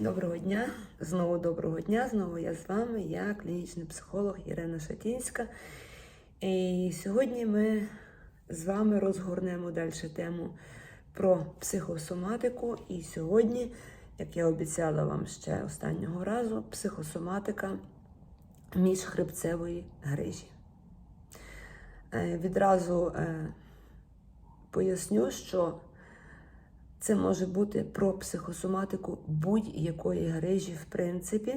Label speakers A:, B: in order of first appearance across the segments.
A: Доброго дня, знову доброго дня. Знову я з вами, я клінічний психолог Ірина Шатінська. І сьогодні ми з вами розгорнемо далі тему про психосоматику. І сьогодні, як я обіцяла вам ще останнього разу, психосоматика міжхребцевої грижі. Е, Відразу е, поясню, що це може бути про психосоматику будь-якої грижі, в принципі,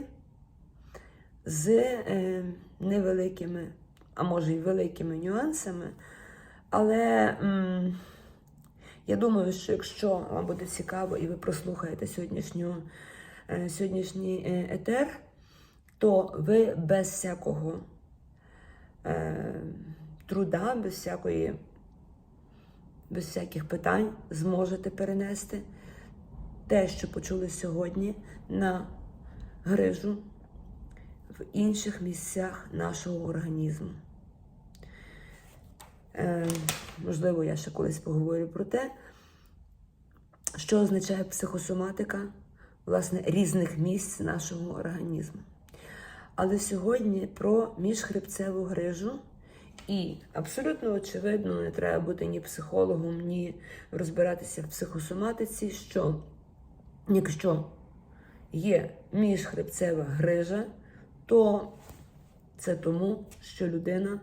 A: з е, невеликими, а може й великими нюансами. Але я думаю, що якщо вам буде цікаво і ви прослухаєте сьогоднішню, е, сьогоднішній е, етер, то ви без всякого труда, без всякої без всяких питань зможете перенести те, що почули сьогодні, на грижу в інших місцях нашого організму. Е, можливо, я ще колись поговорю про те, що означає психосоматика власне, різних місць нашого організму. Але сьогодні про міжхребцеву грижу. І абсолютно очевидно, не треба бути ні психологом, ні розбиратися в психосоматиці, що якщо є міжхребцева грижа, то це тому, що людина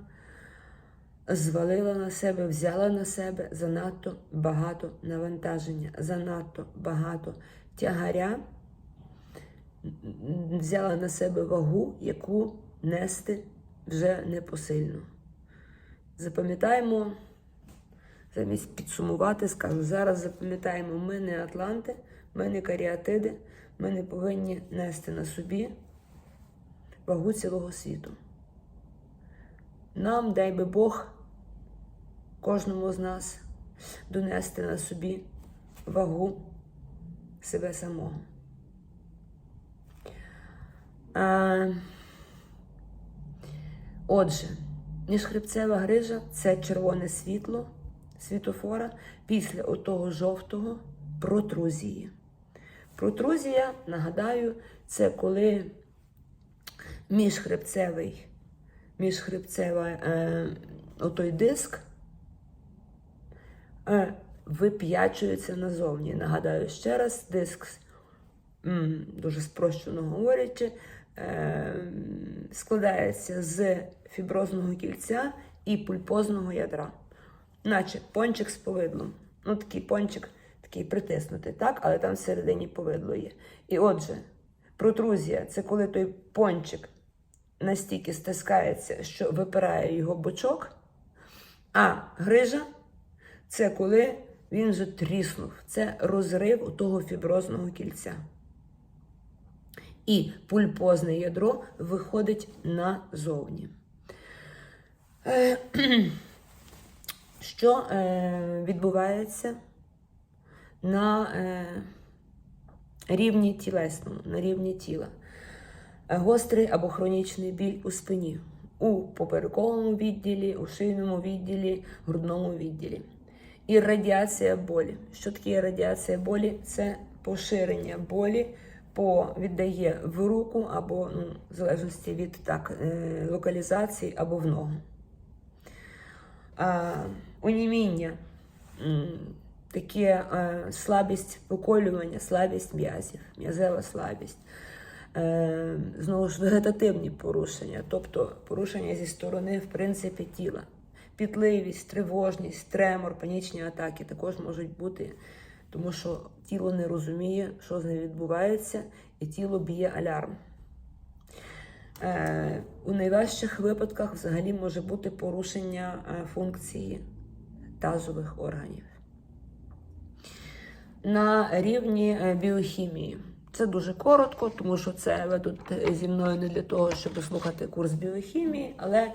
A: звалила на себе, взяла на себе занадто багато навантаження, занадто багато тягаря, взяла на себе вагу, яку нести вже непосильно. Запам'ятаємо, замість підсумувати, скажу, зараз запам'ятаємо, ми не Атланти, ми не каріатиди, ми не повинні нести на собі вагу цілого світу. Нам, дай би Бог, кожному з нас донести на собі вагу себе самого. Отже, Міжхребцева грижа це червоне світло світофора після отого жовтого протрузії. Протрузія, нагадаю, це коли міжхребцевий, міжхребцевий е, отой диск е, вип'ячується назовні. Нагадаю ще раз, диск, м, дуже спрощено говорячи, складається з фіброзного кільця і пульпозного ядра. Наче пончик з повидлом. Ну, такий пончик, такий притиснутий, так? але там всередині повидло є. І отже, протрузія це коли той пончик настільки стискається, що випирає його бочок. А грижа це коли він вже тріснув. Це розрив того фіброзного кільця. І пульпозне ядро виходить назовні. Е, що е, відбувається на е, рівні тілесному, на рівні тіла? Гострий або хронічний біль у спині, у поперековому відділі, у шийному відділі, грудному відділі. І радіація болі. Що таке радіація болі? Це поширення болі по віддає в руку або ну, в залежності від так, локалізації або в ногу а, оніміння, таке а, слабість поколювання, слабість м'язів, м'язева слабість. Е, знову ж вегетативні порушення, тобто порушення зі сторони, в принципі, тіла. Пітливість, тривожність, тремор, панічні атаки також можуть бути, тому що тіло не розуміє, що з ним відбувається, і тіло б'є алярм. Е, у найважчих випадках взагалі може бути порушення е, функції тазових органів. На рівні е, біохімії. Це дуже коротко, тому що це ви тут зі мною не для того, щоб слухати курс біохімії, але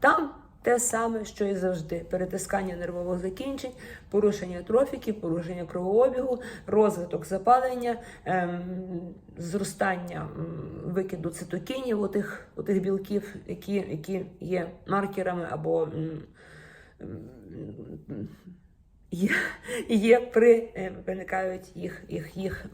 A: там те саме, що і завжди: перетискання нервових закінчень, порушення трофіки, порушення кровообігу, розвиток запалення, ем, зростання викиду цитокінів, отих, отих білків, які які є маркерами або є, є при е, виникають їх їх, їх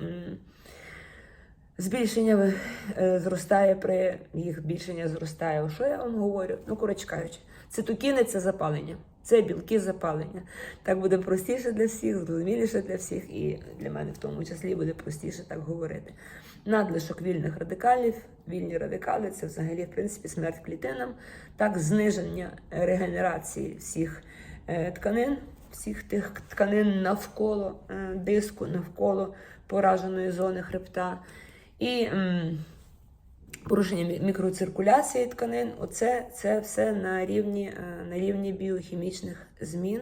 A: Збільшення е, зростає при їх збільшення зростає. Що я вам говорю? Ну, коротше кажучи, цитокіни це запалення, це білки запалення. Так буде простіше для всіх, зрозуміліше для всіх, і для мене в тому числі буде простіше так говорити. Надлишок вільних радикалів, вільні радикали це взагалі в принципі смерть клітинам, так зниження регенерації всіх е, тканин, всіх тих тканин навколо е, диску, навколо пораженої зони хребта. І порушення мікроциркуляції тканин. Оце це все на рівні, е, на рівні біохімічних змін.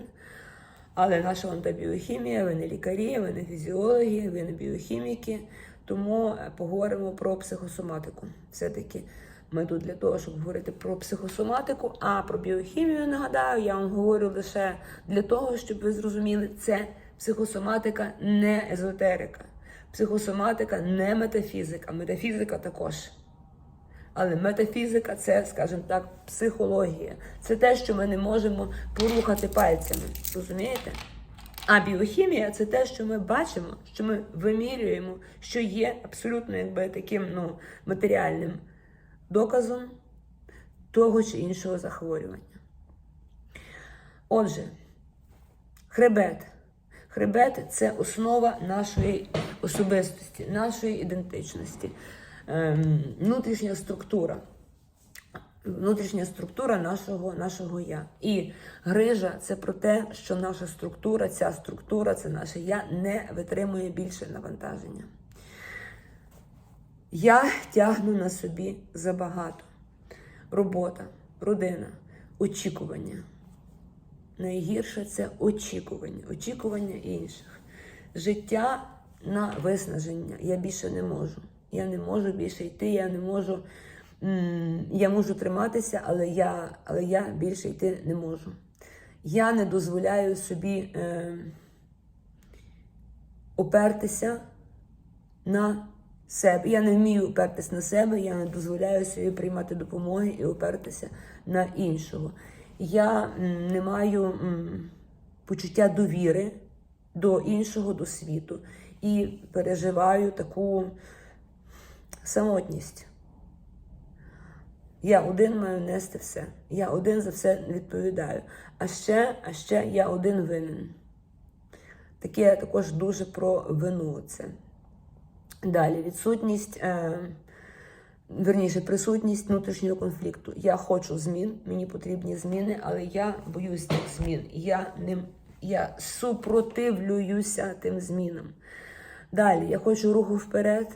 A: Але наша вам та біохімія, ви не лікарі, ви не фізіологи, ви не біохіміки. Тому е, поговоримо про психосоматику. Все-таки ми тут для того, щоб говорити про психосоматику, а про біохімію нагадаю, я вам говорю лише для того, щоб ви зрозуміли, це психосоматика не езотерика. Психосоматика не метафізика, метафізика також. Але метафізика це, скажімо так, психологія. Це те, що ми не можемо порухати пальцями. Розумієте? А біохімія це те, що ми бачимо, що ми вимірюємо, що є абсолютно якби таким ну, матеріальним доказом того чи іншого захворювання. Отже, хребет. Хребет це основа нашої особистості, нашої ідентичності, внутрішня структура. Внутрішня структура нашого, нашого я. І грижа це про те, що наша структура, ця структура, це наше я не витримує більше навантаження. Я тягну на собі забагато. Робота, родина, очікування. Найгірше це очікування, очікування інших. Життя на виснаження. Я більше не можу. Я не можу більше йти, я не можу. Я можу триматися, але я, але я більше йти не можу. Я не дозволяю собі е, опертися на себе. Я не вмію опертися на себе, я не дозволяю собі приймати допомоги і опертися на іншого. Я не маю почуття довіри до іншого, до світу і переживаю таку самотність. Я один маю нести все. Я один за все відповідаю. А ще, а ще я один винен. Таке також дуже про вину це. Далі відсутність, е, верніше, присутність внутрішнього конфлікту. Я хочу змін, мені потрібні зміни, але я боюсь тих змін. Я ним я супротивлююся тим змінам. Далі я хочу руху вперед,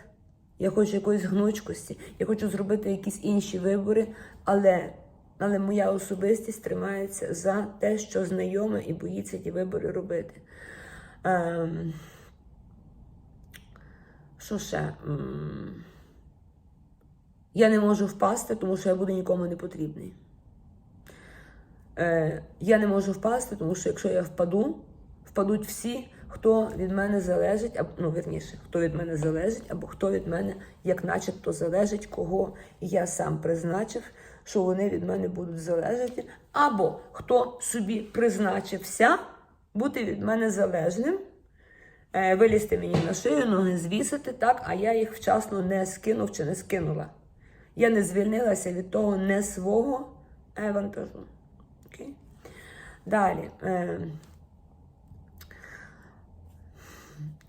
A: я хочу якоїсь гнучкості, я хочу зробити якісь інші вибори, але, але моя особистість тримається за те, що знайоме, і боїться ті вибори робити. Ем, що ще? М, Я не можу впасти, тому що я буду нікому не потрібний. Е, я не можу впасти, тому що якщо я впаду, впадуть всі, хто від мене залежить, або ну вірніше, хто від мене залежить, або хто від мене, як начебто, залежить, кого я сам призначив, що вони від мене будуть залежати, або хто собі призначився бути від мене залежним, е, вилізти мені на шию, ноги звісити, так, а я їх вчасно не скинув чи не скинула. Я не звільнилася від того не свого е, вантажу. Окей? Далі. Е,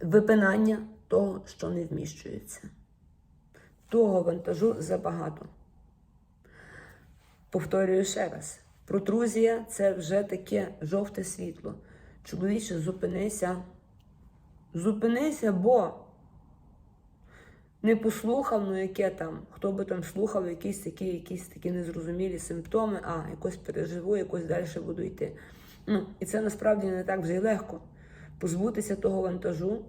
A: випинання того, що не вміщується. Того вантажу забагато. Повторюю ще раз: протрузія це вже таке жовте світло. Чоловіче, зупинися. Зупинися, бо не послухав, ну яке там, хто би там слухав якісь такі, якісь такі незрозумілі симптоми, а якось переживу, якось далі буду йти. Ну, і це насправді не так вже й легко. Позбутися того вантажу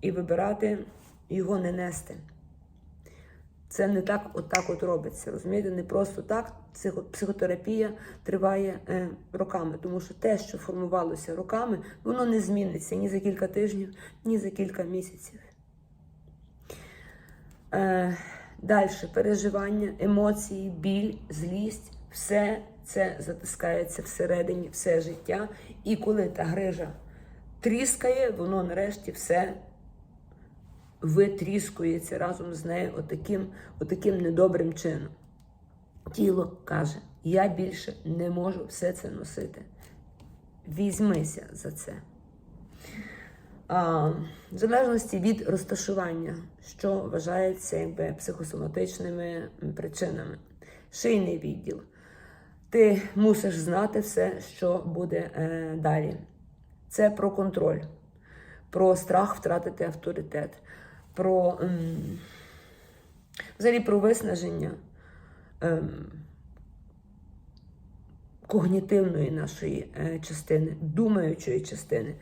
A: і вибирати його не нести. Це не так от так от робиться. Розумієте, не просто так. Психотерапія триває е, роками, тому що те, що формувалося роками, воно не зміниться ні за кілька тижнів, ні за кілька місяців. Е, Далі переживання, емоції, біль, злість, все це затискається всередині, все життя. І коли та грижа тріскає, воно нарешті все витріскується разом з нею отаким, отаким недобрим чином. Тіло каже: я більше не можу все це носити. Візьмися за це. А, в залежності від розташування, що вважається якби, психосоматичними причинами. Шийний відділ. Ти мусиш знати все, що буде е, далі. Це про контроль, про страх втратити авторитет, про м, взагалі про виснаження ем, когнітивної нашої е, частини, думаючої частини.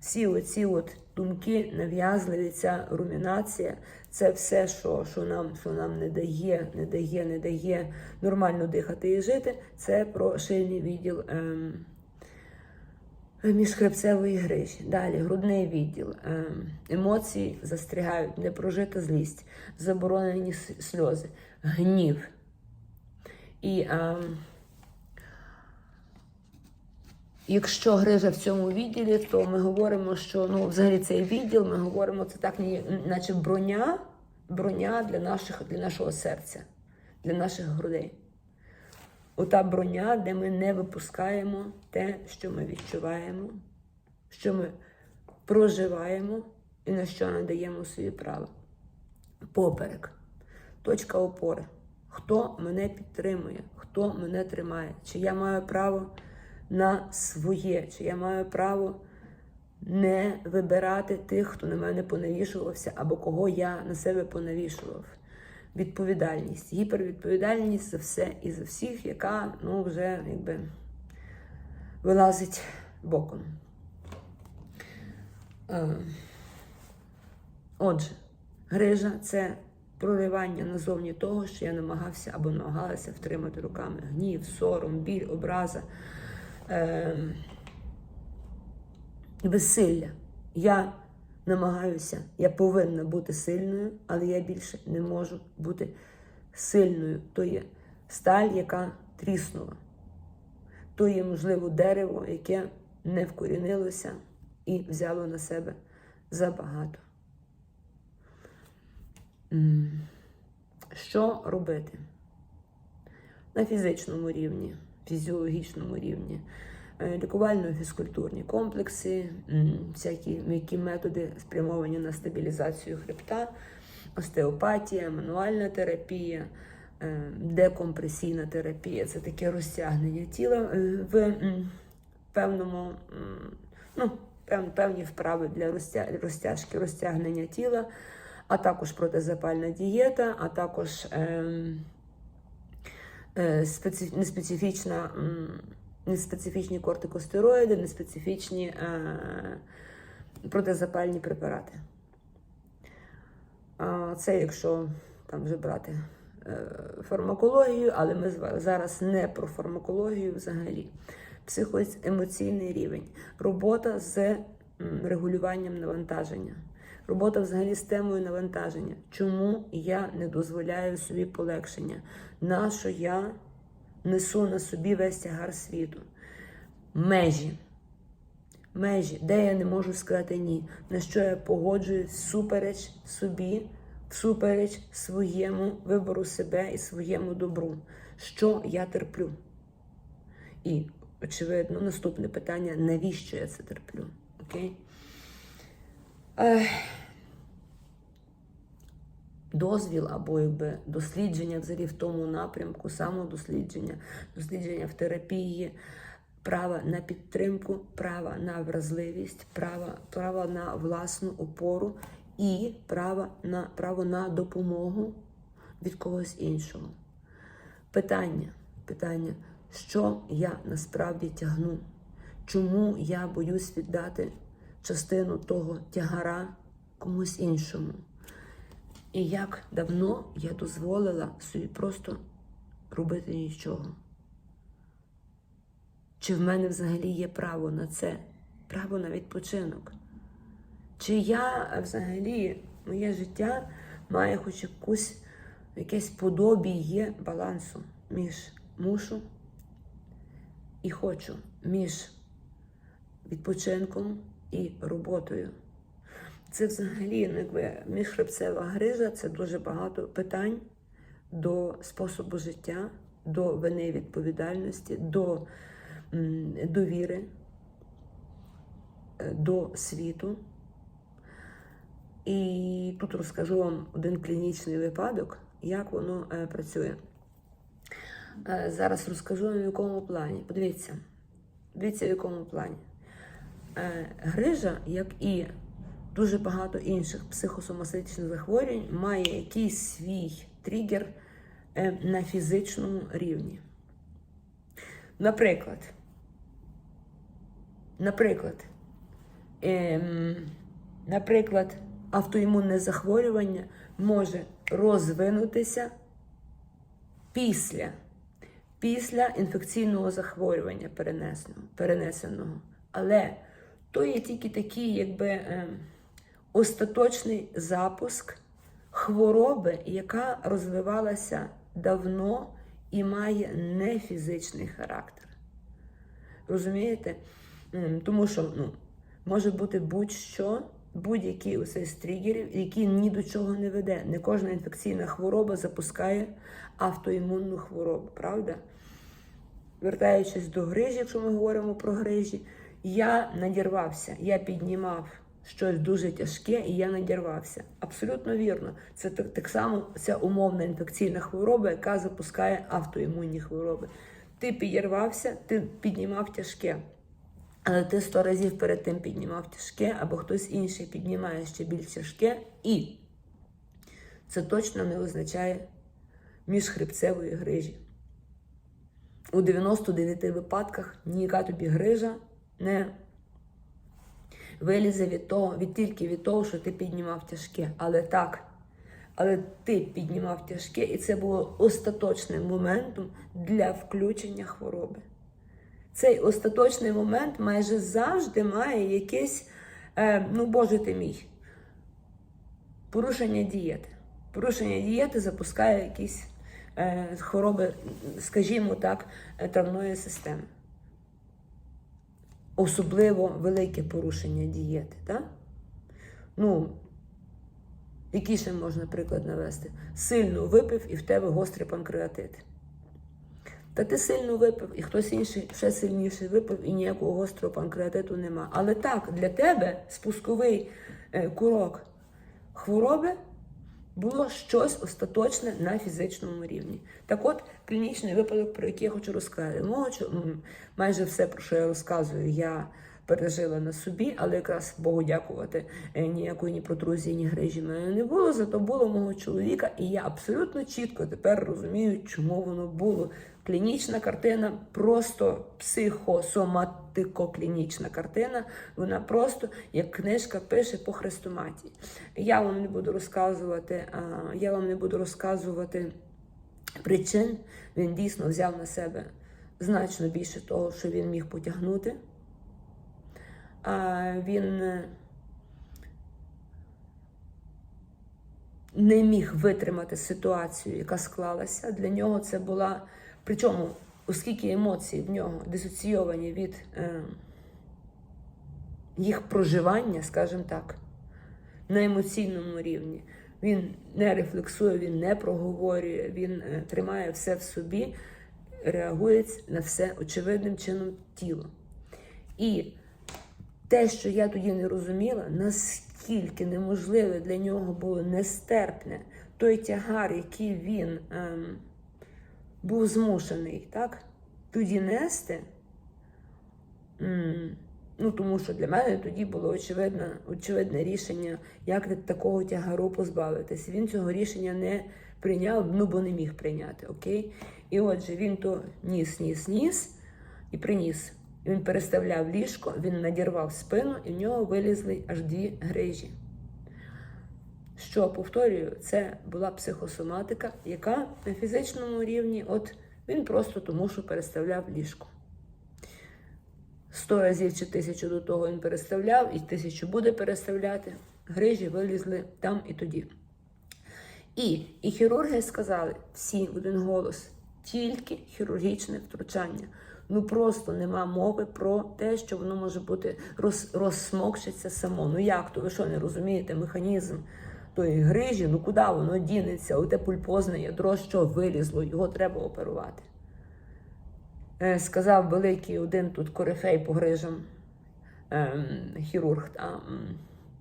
A: Всі оці от думки, нав'язливі, ця румінація, це все, що, що, нам, що нам не дає, не дає, не дає нормально дихати і жити. Це про шийний відділ ем, міжхребцевої грижі. Далі грудний відділ. Ем, емоції застрягають, непрожита злість, заборонені сльози, гнів. І ем, Якщо грижа в цьому відділі, то ми говоримо, що ну, взагалі цей відділ, ми говоримо, це так, наче броня, броня для, наших, для нашого серця, для наших грудей. Ота броня, де ми не випускаємо те, що ми відчуваємо, що ми проживаємо і на що надаємо собі право. Поперек, точка опори. Хто мене підтримує, хто мене тримає, чи я маю право на своє, чи я маю право не вибирати тих, хто на мене понавішувався, або кого я на себе понавішував. Відповідальність, гіпервідповідальність за все і за всіх, яка ну, вже якби вилазить боком. Е, Отже, грижа це проривання назовні того, що я намагався або намагалася втримати руками. Гнів, сором, біль, образа, е, безсилля. Я намагаюся, я повинна бути сильною, але я більше не можу бути сильною. То є сталь, яка тріснула. То є, можливо, дерево, яке не вкорінилося і взяло на себе забагато. Що робити? На фізичному рівні, фізіологічному рівні, лікувально-фізкультурні комплекси, всякі м'які методи спрямовані на стабілізацію хребта, остеопатія, мануальна терапія, е, декомпресійна терапія. Це таке розтягнення тіла е, в певному, ну, певні вправи для розтяжки, розтягнення тіла, а також протизапальна дієта, а також ем, е, специф- неспецифічна, неспецифічні кортикостероїди, неспецифічні е, протизапальні препарати. Це якщо там вже брати е, фармакологію, але ми зараз не про фармакологію взагалі. Психоемоційний рівень, робота з регулюванням навантаження, робота взагалі з темою навантаження. Чому я не дозволяю собі полегшення? На що я несу на собі весь тягар світу? Межі. Межі, де я не можу сказати ні, на що я погоджуюсь всупереч собі, всупереч своєму вибору себе і своєму добру. Що я терплю? І, очевидно, наступне питання: навіщо я це терплю? Окей? Ех. Дозвіл або якби дослідження взагалі в тому напрямку, самодослідження, дослідження в терапії, права на підтримку, права на вразливість, права, право на власну опору і право на, право на допомогу від когось іншого. Питання, питання, що я насправді тягну? Чому я боюсь віддати частину того тягара комусь іншому? І як давно я дозволила собі просто робити нічого? Чи в мене взагалі є право на це, право на відпочинок? Чи я взагалі, моє життя має хоч якусь, якесь подобіє балансу між мушу і хочу, між відпочинком і роботою? Це взагалі ну, якби міжхребцева грижа це дуже багато питань до способу життя, до вини відповідальності, до м, довіри, е, до світу. І тут розкажу вам один клінічний випадок, як воно е, працює. Е, зараз розкажу вам в якому плані. Подивіться, дивіться, в якому плані. Е, грижа, як і дуже багато інших психосоматичних захворювань, має якийсь свій тригер е, на фізичному рівні. Наприклад, наприклад, ем, наприклад, автоімунне захворювання може розвинутися після, після інфекційного захворювання перенесеного. перенесеного. Але то є тільки такий, якби е, остаточний запуск хвороби, яка розвивалася давно і має не фізичний характер. Розумієте? Тому що ну, може бути будь-що, будь-який оцей з тригерів, який ні до чого не веде. Не кожна інфекційна хвороба запускає автоімунну хворобу, правда? Вертаючись до грижі, якщо ми говоримо про грижі, я надірвався, я піднімав щось дуже тяжке, і я надірвався. Абсолютно вірно. Це так, так само ця умовна інфекційна хвороба, яка запускає автоімунні хвороби. Ти підірвався, ти піднімав тяжке. Але ти сто разів перед тим піднімав тяжке, або хтось інший піднімає ще більш тяжке, і це точно не означає міжхребцевої грижі. У 99 випадках ніяка тобі грижа не вилізе від того, від тільки від того, що ти піднімав тяжке. Але так, але ти піднімав тяжке, і це було остаточним моментом для включення хвороби. Цей остаточний момент майже завжди має якесь, е, ну боже ти мій, порушення дієти. Порушення дієти запускає якісь е, хвороби, скажімо так, е, травної системи. Особливо велике порушення дієти. Так? Ну, який ще можна приклад навести? Сильно випив і в тебе гострий панкреатит. Та ти сильно випив, і хтось інший ще сильніше випив, і ніякого гострого панкреатиту нема. Але так, для тебе спусковий е, курок хвороби було щось остаточне на фізичному рівні. Так от, клінічний випадок, про який я хочу розказати. Мого чо- майже все, про що я розказую, я пережила на собі, але якраз Богу дякувати, е, ніякої ні протрузії, ні грижі мене не було. Зато було мого чоловіка, і я абсолютно чітко тепер розумію, чому воно було. Клінічна картина, просто психосоматико-клінічна картина. Вона просто як книжка пише по хрестоматії. Я вам не буду розказувати, я вам не буду розказувати причин. Він дійсно взяв на себе значно більше того, що він міг потягнути. Він е, не міг витримати ситуацію, яка склалася. Для нього це була. Причому, оскільки емоції в нього дисоційовані від е, їх проживання, скажімо так, на емоційному рівні, він не рефлексує, він не проговорює, він е, тримає все в собі, реагує на все очевидним чином тіло. І те, що я тоді не розуміла, наскільки неможливе для нього було нестерпне той тягар, який він ем, був змушений так, тоді нести. Ну, тому що для мене тоді було очевидне, очевидне рішення, як від такого тягару позбавитись. Він цього рішення не прийняв, ну бо не міг прийняти. окей? І отже, він то ніс, ніс, ніс і приніс. Він переставляв ліжко, він надірвав спину, і в нього вилізли аж дві грижі. Що, повторюю, це була психосоматика, яка на фізичному рівні, от він просто тому, що переставляв ліжко. Сто разів чи тисячу до того він переставляв, і тисячу буде переставляти. Грижі вилізли там і тоді. І, і хірурги сказали всі в один голос, тільки хірургічне втручання. Ну просто нема мови про те, що воно може бути роз, розсмокчиться само. Ну як то? Ви що не розумієте механізм тої грижі? Ну куди воно дінеться? Оте пульпозне ядро, що вилізло, його треба оперувати. Е, сказав великий один тут корифей по грижам, ем, хірург, та,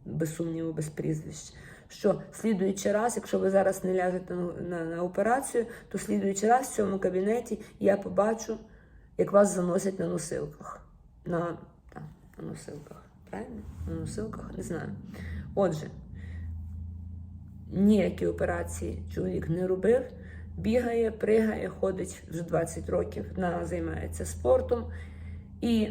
A: без сумніву, без прізвищ. Що слідуючий раз, якщо ви зараз не ляжете на, на, на операцію, то слідуючий раз в цьому кабінеті я побачу, як вас заносять на носилках. На, та, на носилках. Правильно? На носилках? Не знаю. Отже, ніякі операції чоловік не робив. Бігає, пригає, ходить вже 20 років, на, займається спортом. І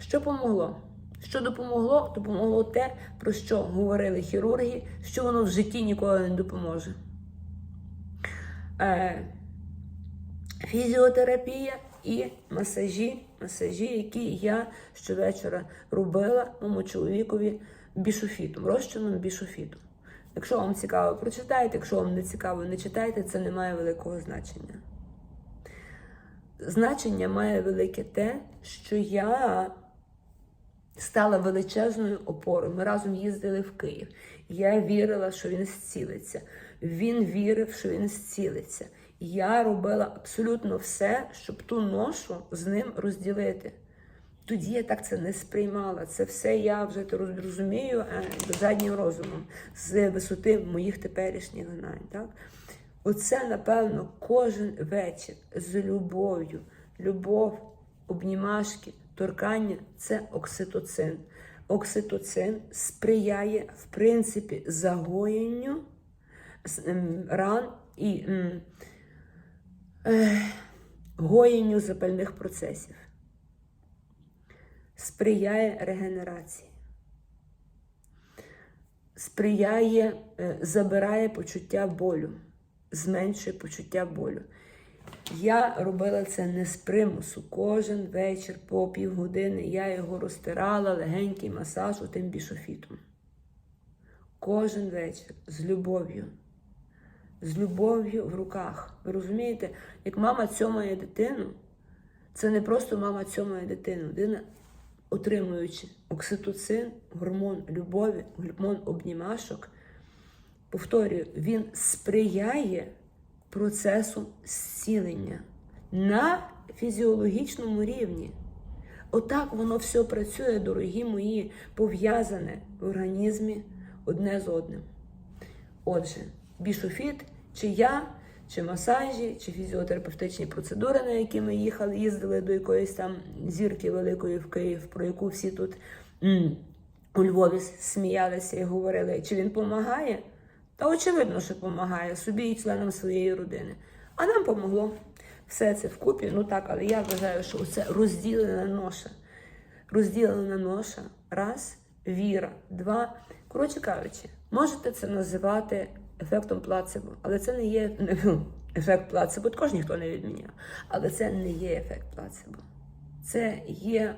A: що помогло? Що допомогло? Допомогло те, про що говорили хірурги, що воно в житті ніколи не допоможе. Е, фізіотерапія і масажі, масажі, які я щовечора робила моєму чоловікові бішофітом, розчином бішофітом. Якщо вам цікаво, прочитайте, якщо вам не цікаво, не читайте, це не має великого значення. Значення має велике те, що я стала величезною опорою. Ми разом їздили в Київ. Я вірила, що він зцілиться. Він вірив, що він зцілиться. Я робила абсолютно все, щоб ту ношу з ним розділити. Тоді я так це не сприймала. Це все я вже розумію е, заднім розумом з висоти моїх теперішніх знань. Так? Оце, напевно, кожен вечір з любов'ю. Любов, обнімашки, торкання це окситоцин. Окситоцин сприяє, в принципі, загоєнню ем, ран і гоєнню запальних процесів сприяє регенерації, сприяє, е, забирає почуття болю, зменшує почуття болю. Я робила це не з примусу. Кожен вечір по півгодини я його розтирала легенький масаж тим бішофітом. Кожен вечір з любов'ю. З любов'ю в руках. Ви розумієте, як мама цьомає дитину, це не просто мама цьомає дитину. Дитина, отримуючи окситоцин, гормон любові, гормон обнімашок, повторюю, він сприяє процесу зцілення на фізіологічному рівні. Отак воно все працює, дорогі мої, пов'язане в організмі одне з одним. Отже, бішофіт, чи я, чи масажі, чи фізіотерапевтичні процедури, на які ми їхали, їздили до якоїсь там зірки великої в Київ, про яку всі тут м, у Львові сміялися і говорили, чи він допомагає? Та очевидно, що допомагає собі і членам своєї родини. А нам помогло все це вкупі. Ну так, але я вважаю, що це розділена ноша. Розділена ноша. Раз, віра, два. Коротше кажучи, можете це називати ефектом плацебо, але це не є ефект плацебо, також ніхто не відміняв. Але це не є ефект плацебо. Це є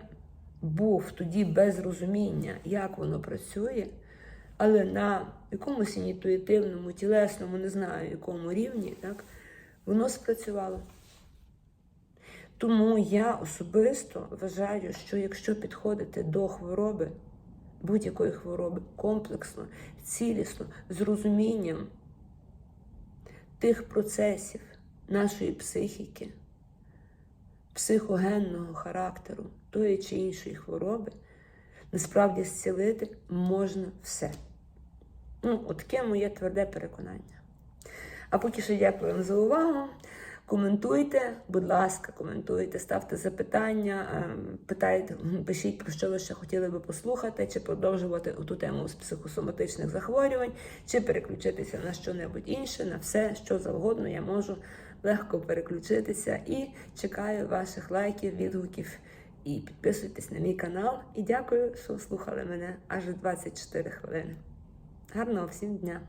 A: був тоді без розуміння, як воно працює, але на якомусь інтуїтивному, тілесному, не знаю якому рівні, так, воно спрацювало. Тому я особисто вважаю, що якщо підходити до хвороби, будь-якої хвороби, комплексно, цілісно, з розумінням тих процесів нашої психіки, психогенного характеру тої чи іншої хвороби, насправді зцілити можна все. Ну, от моє тверде переконання. А поки що дякую вам за увагу. Коментуйте, будь ласка, коментуйте, ставте запитання, ем, питайте, пишіть, про що ви ще хотіли би послухати, чи продовжувати ту тему з психосоматичних захворювань, чи переключитися на що-небудь інше, на все, що завгодно, я можу легко переключитися і чекаю ваших лайків, відгуків. І підписуйтесь на мій канал. І дякую, що слухали мене аж 24 хвилини. Гарного всім дня!